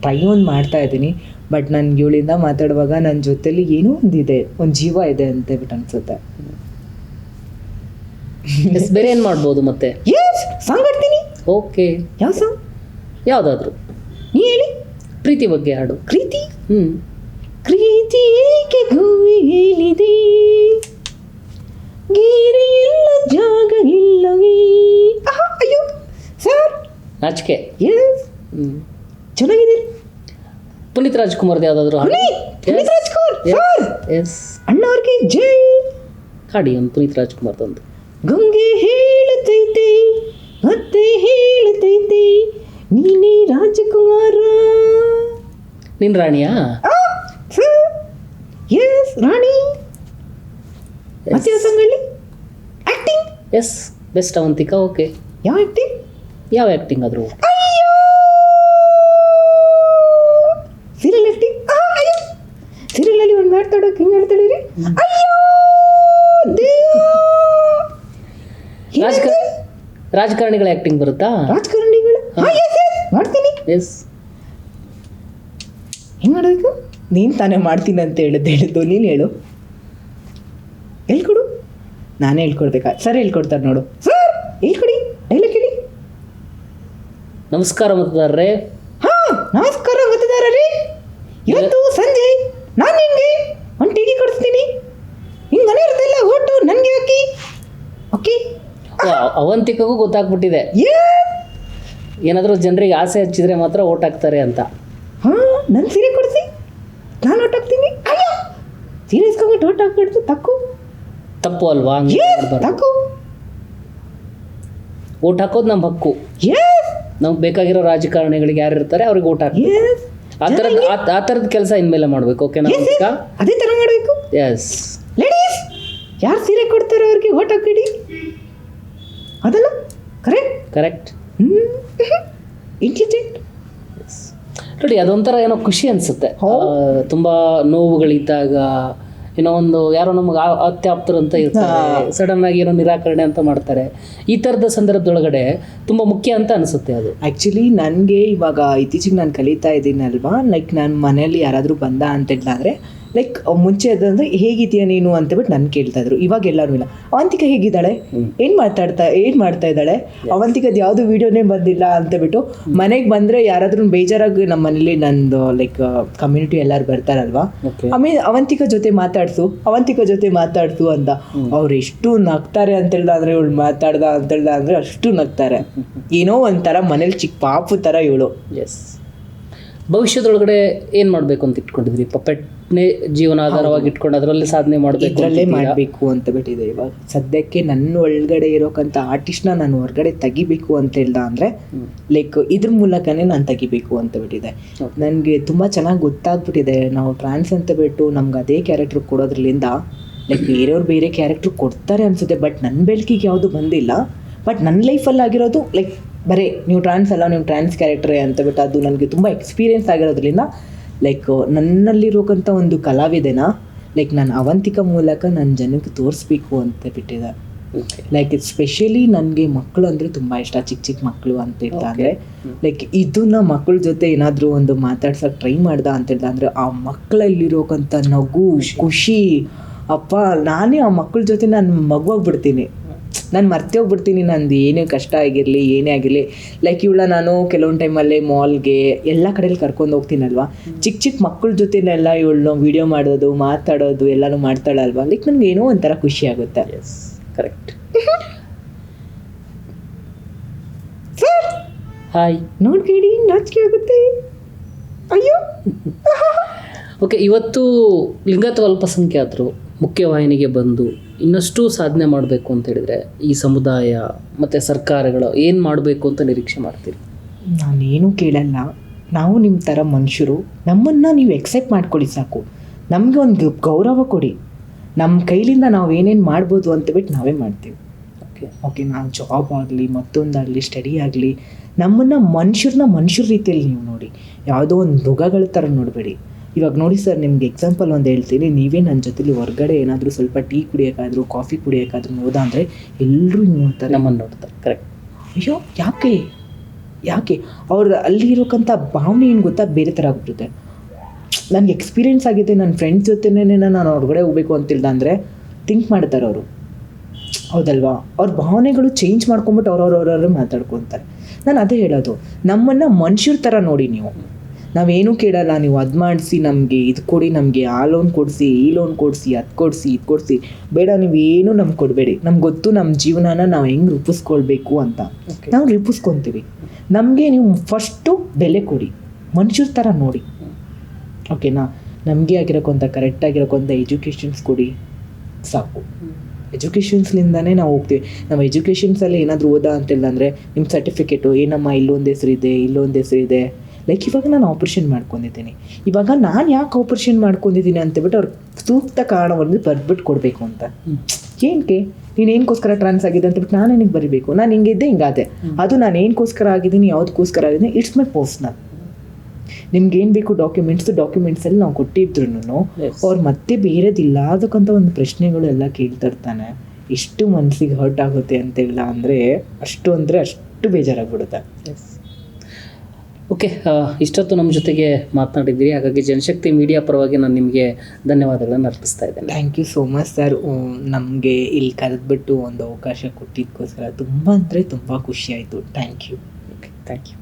ಟ್ರೈ ಒಂದು ಮಾಡ್ತಾ ಇದ್ದೀನಿ ಬಟ್ ನನ್ಗೆ ಇವಳಿಂದ ಮಾತಾಡುವಾಗ ನನ್ನ ಜೊತೆಲಿ ಏನೋ ಒಂದಿದೆ ಒಂದು ಜೀವ ಇದೆ ಅಂತ ಬಿಟ್ಟು ಅನ್ಸುತ್ತೆ. ಎಸ್, ಬೇರೆ ಏನು ಮಾಡ್ಬೋದು ಮತ್ತೆ? ಎಸ್ ಸಾಂಗ್ ಆಡ್ತೀನಿ ಓಕೆ ಯಾವ ಸಾಂಗ್ ಯಾವುದಾದ್ರೂ. ನೀ ಹೇಳಿ. ಪ್ರೀತಿ ಬಗ್ಗೆ ಹಾಡು. ಪ್ರೀತಿ? ಹ್ಞೂ ಪ್ರೀತಿ ಏಕೆ ಗುವಿಯೇಲಿದೆ ಗೀರಿ ಇಲ್ಲ ಜಾಗ ಇಲ್ಲವೇ? ಆಹಾ, ಅಯ್ಯೋ ಸರ್ ನಾಚಿಕೆ. ಎಸ್ ಹ್ಞೂ ಚೆನ್ನಾಗಿದೆ. ಪುನೀತ್ ರಾಜ್ಕುಮಾರ್ದು ಯಾವುದಾದ್ರೂ ಹಾಡು? ಪುನೀತ್ ಪುನೀತ್ ರಾಜ್ಕುಮಾರ್ ಸರ್ ಎಸ್ ಅಣ್ಣವ್ರಿಗೆ ಜೈ. ಹಾಡಿ ಒಂದು ಪುನೀತ್ ರಾಜ್ಕುಮಾರ್ದೊಂದು ಗಂಗೆ ಹೇಳುತ್ತೈತೆ ಮತ್ತೆ ಹೇಳುತ್ತೈತೆ ನೀನೇ ರಾಜಕುಮಾರ ನಿನ್ನ ರಾಣಿಯಾ? ಎಸ್ ರಾಣಿ. ಮತ್ತೆ ಸಾಂಗ್ ಹೇಳಿ? Acting yes best Avantika okay ಯಾವ ಆ್ಯಕ್ಟಿಂಗ್ ಯಾವ ಆ್ಯಕ್ಟಿಂಗ್ ಆದರೂ? ಸೀರಿಯಲ್ ಆ್ಯಕ್ಟಿಂಗ್ ಅಯ್ಯೋ! ಸೀರಿಯಲ್ ಅಲ್ಲಿ ಒಂದು ಮಾತಾಡೋಕೆ ಹಿಂಗೆ ಹೇಳ್ತಾಳೆ ರೀ ರಾಜಕಾರಣಿಗಳ ಆ್ಯಕ್ಟಿಂಗ್ ಬರುತ್ತಾ? ರಾಜಕಾರಣಿಗಳು? ಮಾಡ್ತೀನಿ. ಎಸ್ ನೀನು ತಾನೇ ಮಾಡ್ತೀನಿ ಅಂತ ಹೇಳಿದ್ದು ಹೇಳಿದ್ದು. ನೀನು ಹೇಳು. ಹೇಳ್ಕೊಡು. ನಾನೇ ಹೇಳ್ಕೊಡ್ಬೇಕಾ? ಸರ್ ಹೇಳ್ಕೊಡ್ತಾರೆ ನೋಡು. ಸರ್ ಹೇಳ್ಕೊಡಿ. ಹೇಳ. ಕೇಳಿ ನಮಸ್ಕಾರ ಮತದಾರರೇ. ಹಾ ನಮಸ್ಕಾರ ಮತದಾರರೇ. ಇವತ್ತು ಸಂಜೆ ನಾನು ನಿಮಗೆ ಒಂದು ಟಿ ವಿ ಕೊಡಿಸ್ತೀನಿ ನಿಮ್ಮ ಇಲ್ಲ ಓಟು ನನಗೆ ಹಾಕಿ. ಓಕೆ ಅವಂತಿಕಗೂ ಗೊತ್ತಾಗ್ಬಿಟ್ಟಿದೆ. ಏನಾದರೂ ಜನರಿಗೆ ಆಸೆ ಹಚ್ಚಿದ್ರೆ ಮಾತ್ರ ಓಟ್ ಹಾಕ್ತಾರೆ ಅಂತ. ಹಾಂ ನನ್ನ ಸೀರೆ ನಾನು ಹೊಟ್ಟೋಗ್ತೀನಿ ಅಯ್ಯೋ! ಸೀರೆ ಇಸ್ಕೊಂಬಿಟ್ಟು ಹೊಟ್ಟಾಕ್ಬಿಡ್ತು ತಕ್ಕು. ತಪ್ಪು ಅಲ್ವಾ? ತಕ್ಕು. ಓಟ್ ಹಾಕೋದು ನಮ್ಮ ಹಕ್ಕು. ನಮ್ಗೆ ಬೇಕಾಗಿರೋ ರಾಜಕಾರಣಿಗಳಿಗೆ ಯಾರು ಇರ್ತಾರೆ ಅವ್ರಿಗೆ ಓಟ್ ಹಾಕಿ ಆ ಥರದ ಆ- ಥರದ ಕೆಲಸ ಇನ್ಮೇಲೆ ಮಾಡಬೇಕು ಓಕೆನಾ ಅದೇ ಥರ ಮಾಡಬೇಕು. ಎಸ್ ಲೇಡೀಸ್ ಯಾರು ಸೀರೆ ಕೊಡ್ತಾರೆ ಅವ್ರಿಗೆ ಓಟ್ ಹಾಕಿಡಿ ಅದಲ್ಲ? ಕರೆಕ್ಟ್ ಕರೆಕ್ಟ್ ಇಂಟೆಲಿಜೆಂಟ್ ನೋಡಿ ಅದೊಂಥರ ಏನೋ ಖುಷಿ ಅನಿಸುತ್ತೆ. ತುಂಬಾ ನೋವುಗಳಿದ್ದಾಗ ಏನೋ ಒಂದು ಯಾರೋ ನಮಗೆ ಅತ್ಯಾಪ್ತರು ಅಂತ ಇರ್ತಾರೆ ಸಡನ್ ಆಗಿ ಏನೋ ನಿರಾಕರಣೆ ಅಂತ ಮಾಡ್ತಾರೆ. ಈ ಥರದ ಸಂದರ್ಭದೊಳಗಡೆ ತುಂಬ ಮುಖ್ಯ ಅಂತ ಅನಿಸುತ್ತೆ ಅದು. ಆ್ಯಕ್ಚುಲಿ ನನಗೆ ಇವಾಗ ಇತ್ತೀಚೆಗೆ ನಾನು ಕಲಿತಾ ಇದ್ದೀನಲ್ವಾ? ಲೈಕ್ ನಾನು ಮನೇಲಿ ಯಾರಾದರೂ ಬಂದ ಅಂತ ಅಂದರೆ ಲೈಕ್ ಮುಂಚೆ ಅದಂದ್ರೆ ಹೇಗಿದೆಯಾ ನೀನು ಅಂತಬಿಟ್ಟು ನನ್ ಕೇಳ್ತಾ ಇದ್ರು. ಇವಾಗ ಎಲ್ಲರೂ ಇಲ್ಲ. ಅವಂತಿಕ ಹೇಗಿದ್ದಾಳೆ? ಏನ್ ಮಾತಾಡ್ತಾ ಏನ್ ಮಾಡ್ತಾ ಇದ್ದಾಳೆ? ಅವಂತಿಕದ ಯಾವ್ದು ವಿಡಿಯೋನೇ ಬಂದಿಲ್ಲ ಅಂತ ಬಿಟ್ಟು ಮನೆಗೆ ಬಂದ್ರೆ ಯಾರಾದ್ರೂ ಬೇಜಾರಾಗಿ ನಮ್ಮ ಮನೇಲಿ ನಂದು ಲೈಕ್ ಕಮ್ಯುನಿಟಿ ಎಲ್ಲಾರು ಬರ್ತಾರಲ್ವಾ? ಆಮೇಲೆ ಅವಂತಿಕ ಜೊತೆ ಮಾತಾಡ್ಸು ಅವಂತಿಕ ಜೊತೆ ಮಾತಾಡ್ಸು ಅಂತ. ಅವ್ರು ಎಷ್ಟು ನಗ್ತಾರೆ ಅಂತೇಳ್ದ ಅಂದ್ರೆ ಇವಳು ಮಾತಾಡ್ದ ಅಂತೇಳ್ದ ಅಂದ್ರೆ ಅಷ್ಟು ನಗ್ತಾರೆ. ಏನೋ ಒಂಥರ ಮನೇಲಿ ಚಿಕ್ಕ ಪಾಪು ತರ ಇವಳು. ಎಸ್ ಭವಿಷ್ಯದೊಳಗಡೆ ಏನು ಮಾಡಬೇಕು ಅಂತ ಇಟ್ಕೊಂಡಿದ್ರಿ? ಪಪೆಟ್ನೇ ಜೀವನ ಆಧಾರವಾಗಿ ಇಟ್ಕೊಂಡು ಅದರಲ್ಲಿ ಸಾಧನೆ ಮಾಡಬೇಕು ಇದರಲ್ಲೇ ಮಾಡಬೇಕು ಅಂತ ಬಿಟ್ಟಿದೆ ಇವಾಗ. ಸದ್ಯಕ್ಕೆ ನನ್ನ ಒಳಗಡೆ ಇರೋಕಂತ ಆರ್ಟಿಸ್ಟ್ನ ನಾನು ಹೊರಗಡೆ ತೆಗಿಬೇಕು ಅಂತ ಹೇಳ್ದ ಅಂದ್ರೆ ಲೈಕ್ ಇದ್ರ ಮೂಲಕನೇ ನಾನು ತೆಗಿಬೇಕು ಅಂತ ಬಿಟ್ಟಿದೆ. ನನಗೆ ತುಂಬಾ ಚೆನ್ನಾಗಿ ಗೊತ್ತಾಗ್ಬಿಟ್ಟಿದೆ. ನಾವು ಟ್ರಾನ್ಸ್ ಅಂತ ಬಿಟ್ಟು ನಮ್ಗೆ ಅದೇ ಕ್ಯಾರೆಕ್ಟರ್ ಕೊಡೋದ್ರಲ್ಲಿಂದ ಲೈಕ್ ಬೇರೆಯವ್ರು ಬೇರೆ ಕ್ಯಾರೆಕ್ಟ್ರ್ ಕೊಡ್ತಾರೆ ಅನ್ಸುತ್ತೆ ಬಟ್ ನನ್ನ ಬೆಳಕಿಗೆ ಯಾವುದು ಬಂದಿಲ್ಲ. ಬಟ್ ನನ್ನ ಲೈಫಲ್ಲಿ ಆಗಿರೋದು ಲೈಕ್ ಬರೀ ನೀವು ಟ್ರಾನ್ಸ್ ಅಲ್ಲ ನೀವು ಟ್ರಾನ್ಸ್ ಕ್ಯಾರೆಕ್ಟ್ರೇ ಅಂತ ಬಿಟ್ಟು ಅದು ನನಗೆ ತುಂಬ ಎಕ್ಸ್ಪೀರಿಯೆನ್ಸ್ ಆಗಿರೋದ್ರಿಂದ ಲೈಕ್ ನನ್ನಲ್ಲಿರೋಕ್ಕಂಥ ಒಂದು ಕಲಾವಿದೆನ ಲೈಕ್ ನಾನು ಅವಂತಿಕ ಮೂಲಕ ನನ್ನ ಜನಕ್ಕೆ ತೋರಿಸ್ಬೇಕು ಅಂತ ಬಿಟ್ಟಿದೆ ಲೈಕ್ ಸ್ಪೆಷಲಿ ನನಗೆ ಮಕ್ಕಳು ಅಂದರೆ ತುಂಬ ಇಷ್ಟ ಚಿಕ್ಕ ಚಿಕ್ಕ ಮಕ್ಕಳು ಅಂತ ಇದ್ದಾಗ ಲೈಕ್ ಇದನ್ನ ಮಕ್ಕಳ ಜೊತೆ ಏನಾದರೂ ಒಂದು ಮಾತಾಡ್ಸೋಕೆ ಟ್ರೈ ಮಾಡ್ದ ಅಂತ ಹೇಳ್ದ ಅಂದರೆ ಆ ಮಕ್ಕಳಲ್ಲಿರೋಕ್ಕಂಥ ನಗು ಖುಷಿ. ಅಪ್ಪ ನಾನೇ ಆ ಮಕ್ಕಳ ಜೊತೆ ನಾನು ಮಗುವಾಗ್ಬಿಡ್ತೀನಿ ನಾನು ಮರ್ತೇ ಹೋಗ್ಬಿಡ್ತೀನಿ ನಂದು ಏನೇ ಕಷ್ಟ ಆಗಿರಲಿ ಏನೇ ಆಗಿರಲಿ. ಲೈಕ್ ಇವಳ ನಾನು ಕೆಲವೊಂದು ಟೈಮಲ್ಲಿ ಮಾಲ್ಗೆ ಎಲ್ಲ ಕಡೆಯಲ್ಲಿ ಕರ್ಕೊಂಡು ಹೋಗ್ತೀನಲ್ವಾ? ಚಿಕ್ಕ ಚಿಕ್ಕ ಮಕ್ಕಳ ಜೊತೆನೆಲ್ಲ ಇವಳನ್ನ ವೀಡಿಯೋ ಮಾಡೋದು ಮಾತಾಡೋದು ಎಲ್ಲನೂ ಮಾಡ್ತಾಳಲ್ವಾ? ಲೈಕ್ ನನಗೆ ಏನೋ ಒಂಥರ ಖುಷಿ ಆಗುತ್ತೆ. ಕರೆಕ್ಟ್ ಹಾಯ್ ನೋಡ್ಬೇಡಿ ನಾಚಿಕೆ ಆಗುತ್ತೆ. ಅಯ್ಯೋ. ಓಕೆ ಇವತ್ತು ಲಿಂಗತ್ವ ಅಲ್ಪಸಂಖ್ಯಾತರು ಮುಖ್ಯವಾಹಿನಿಗೆ ಬಂದು ಇನ್ನಷ್ಟು ಸಾಧನೆ ಮಾಡಬೇಕು ಅಂತ ಹೇಳಿದರೆ ಈ ಸಮುದಾಯ ಮತ್ತು ಸರ್ಕಾರಗಳು ಏನು ಮಾಡಬೇಕು ಅಂತ ನಿರೀಕ್ಷೆ ಮಾಡ್ತೀರಿ? ನಾನೇನು ಕೇಳಲ್ಲ. ನಾವು ನಿಮ್ಮ ಥರ ಮನುಷ್ಯರು ನಮ್ಮನ್ನು ನೀವು ಎಕ್ಸೆಪ್ಟ್ ಮಾಡ್ಕೊಳ್ಳಿ ಸಾಕು. ನಮಗೆ ಒಂದು ಗೌರವ ಕೊಡಿ. ನಮ್ಮ ಕೈಲಿಂದ ನಾವು ಏನೇನು ಮಾಡ್ಬೋದು ಅಂತ ಬಿಟ್ಟು ನಾವೇ ಮಾಡ್ತೀವಿ. ಓಕೆ ಓಕೆ ನಾನು ಜಾಬ್ ಆಗಲಿ ಮತ್ತೊಂದಾಗಲಿ ಸ್ಟಡಿ ಆಗಲಿ ನಮ್ಮನ್ನು ಮನುಷ್ಯರನ್ನ ಮನುಷ್ಯರ ರೀತಿಯಲ್ಲಿ ನೀವು ನೋಡಿ. ಯಾವುದೋ ಒಂದು ಮೃಗಗಳ ಥರ ನೋಡಬೇಡಿ. ಇವಾಗ ನೋಡಿ ಸರ್ ನಿಮ್ಗೆ ಎಕ್ಸಾಂಪಲ್ ಒಂದು ಹೇಳ್ತೀನಿ. ನೀವೇ ನನ್ನ ಜೊತೆಲಿ ಹೊರಗಡೆ ಏನಾದರೂ ಸ್ವಲ್ಪ ಟೀ ಕುಡಿಯೋಕ್ಕಾದ್ರೂ ಕಾಫಿ ಕುಡಿಯೋಕ್ಕಾದ್ರೂ ಹೋದ ಅಂದರೆ ಎಲ್ಲರೂ ಹಿಂಗೆ ನೋಡ್ತಾರೆ ನಮ್ಮನ್ನು ನೋಡ್ತಾರೆ ಕರೆಕ್ಟ್ ಅಯ್ಯೋ ಯಾಕೆ? ಯಾಕೆ? ಅವ್ರು ಅಲ್ಲಿ ಇರೋಕ್ಕಂಥ ಭಾವನೆ ಏನು ಗೊತ್ತಾ? ಬೇರೆ ಥರ ಆಗ್ಬಿಡುತ್ತೆ. ನನಗೆ ಎಕ್ಸ್ಪೀರಿಯೆನ್ಸ್ ಆಗಿದೆ ನನ್ನ ಫ್ರೆಂಡ್ಸ್ ಜೊತೆನೇ ನಾನು ಹೊರಗಡೆ ಹೋಗ್ಬೇಕು ಅಂತಿಲ್ಲ ಅಂದರೆ ಥಿಂಕ್ ಮಾಡ್ತಾರೆ ಅವರು. ಹೌದಲ್ವಾ? ಅವ್ರ ಭಾವನೆಗಳು ಚೇಂಜ್ ಮಾಡ್ಕೊಂಬಿಟ್ಟು ಅವ್ರವ್ರವ್ರವ್ರ ಮಾತಾಡ್ಕೊತಾರೆ. ನಾನು ಅದೇ ಹೇಳೋದು. ನಮ್ಮನ್ನು ಮನುಷ್ಯರ ಥರ ನೋಡಿ ನೀವು. ನಾವೇನು ಕೇಳಲ್ಲ ನೀವು ಅದು ಮಾಡಿಸಿ ನಮಗೆ ಇದು ಕೊಡಿ ನಮಗೆ ಆ ಲೋನ್ ಕೊಡಿಸಿ ಈ ಲೋನ್ ಕೊಡಿಸಿ ಅದು ಕೊಡಿಸಿ ಇದು ಕೊಡಿಸಿ. ಬೇಡ ನೀವೇನು ಏನೂ ನಮ್ಗೆ ಕೊಡಬೇಡಿ. ನಮ್ಗೆ ಗೊತ್ತು ನಮ್ಮ ಜೀವನನ ನಾವು ಹೆಂಗೆ ರೂಪಿಸ್ಕೊಳ್ಬೇಕು ಅಂತ. ನಾವು ರೂಪಿಸ್ಕೊತೀವಿ. ನಮಗೆ ನೀವು ಫಸ್ಟು ಬೆಲೆ ಕೊಡಿ. ಮನುಷ್ಯರ ಥರ ನೋಡಿ. ಓಕೆನಾ ನಮಗೆ ಆಗಿರೋಕ್ಕಂಥ ಕರೆಕ್ಟಾಗಿರೋಕ್ಕಂಥ ಎಜುಕೇಷನ್ಸ್ ಕೊಡಿ. ಸಾಕು. ಎಜುಕೇಷನ್ಸ್ಲಿಂದನೇ ನಾವು ಹೋಗ್ತೀವಿ. ನಾವು ಎಜುಕೇಷನ್ಸಲ್ಲಿ ಏನಾದರೂ ಓದಾ ಅಂತಿಲ್ಲ ಅಂದರೆ ನಿಮ್ಮ ಸರ್ಟಿಫಿಕೇಟು ಏನಮ್ಮ ಇಲ್ಲೊಂದು ಹೆಸರಿದೆ ಇಲ್ಲೊಂದು ಹೆಸರಿದೆ. ಲೈಕ್ ಇವಾಗ ನಾನು ಆಪ್ರೇಷನ್ ಮಾಡ್ಕೊಂಡಿದ್ದೀನಿ. ಇವಾಗ ನಾನು ಯಾಕೆ ಆಪ್ರೇಷನ್ ಮಾಡ್ಕೊಂಡಿದ್ದೀನಿ ಅಂತೇಳ್ಬಿಟ್ಟು ಅವ್ರಿಗೆ ಸೂಕ್ತ ಕಾರಣವನ್ನು ಬರ್ಬಿಟ್ಟು ಕೊಡಬೇಕು ಅಂತ. ಏನಕ್ಕೆ ನೀನು ಏನಕ್ಕೋಸ್ಕರ ಟ್ರಾನ್ಸ್ ಆಗಿದೆ ಅಂತಬಿಟ್ಟು ನಾನು ನಿನಗೆ ಬರೀಬೇಕು. ನಾನು ಹಿಂಗಿದ್ದೆ ಹಿಂಗಾದೆ. ಅದು ನಾನು ಏನಕ್ಕೋಸ್ಕರ ಆಗಿದ್ದೀನಿ ಯಾವುದಕ್ಕೋಸ್ಕರ ಆಗಿದ್ದೀನಿ ಇಟ್ಸ್ ಮೈ ಪರ್ಸ್ನಲ್ ನಿಮ್ಗೆ ಏನು ಬೇಕು ಡಾಕ್ಯುಮೆಂಟ್ಸ್ ಡಾಕ್ಯುಮೆಂಟ್ಸಲ್ಲಿ ನಾವು ಕೊಟ್ಟಿದ್ರು. ಅವ್ರು ಮತ್ತೆ ಬೇರೆದಿಲ್ಲ ಅದಕ್ಕಂತ ಒಂದು ಪ್ರಶ್ನೆಗಳು ಎಲ್ಲ ಕೇಳ್ತಾ ಇರ್ತಾನೆ. ಎಷ್ಟು ಮನಸ್ಸಿಗೆ ಹರ್ಟ್ ಆಗುತ್ತೆ ಅಂತಿಲ್ಲ ಅಂದರೆ ಅಷ್ಟು ಅಂದರೆ ಅಷ್ಟು ಬೇಜಾರಾಗ್ಬಿಡುತ್ತೆ. ಎಸ್ ಓಕೆ ಇಷ್ಟೊತ್ತು ನಮ್ಮ ಜೊತೆಗೆ ಮಾತನಾಡಿದ್ದೀರಿ. ಹಾಗಾಗಿ ಜನಶಕ್ತಿ ಮೀಡಿಯಾ ಪರವಾಗಿ ನಾನು ನಿಮಗೆ ಧನ್ಯವಾದಗಳನ್ನು ಅರ್ಪಿಸ್ತಾ ಇದ್ದೇನೆ. Thank you so much sir ನಮಗೆ ಇಲ್ಲಿ ಕರೆದ್ಬಿಟ್ಟು ಒಂದು ಅವಕಾಶ ಕೊಟ್ಟಿದ್ದಕ್ಕೋಸ್ಕರ ತುಂಬ ಅಂದರೆ ತುಂಬ ಖುಷಿಯಾಯಿತು thank you okay thank you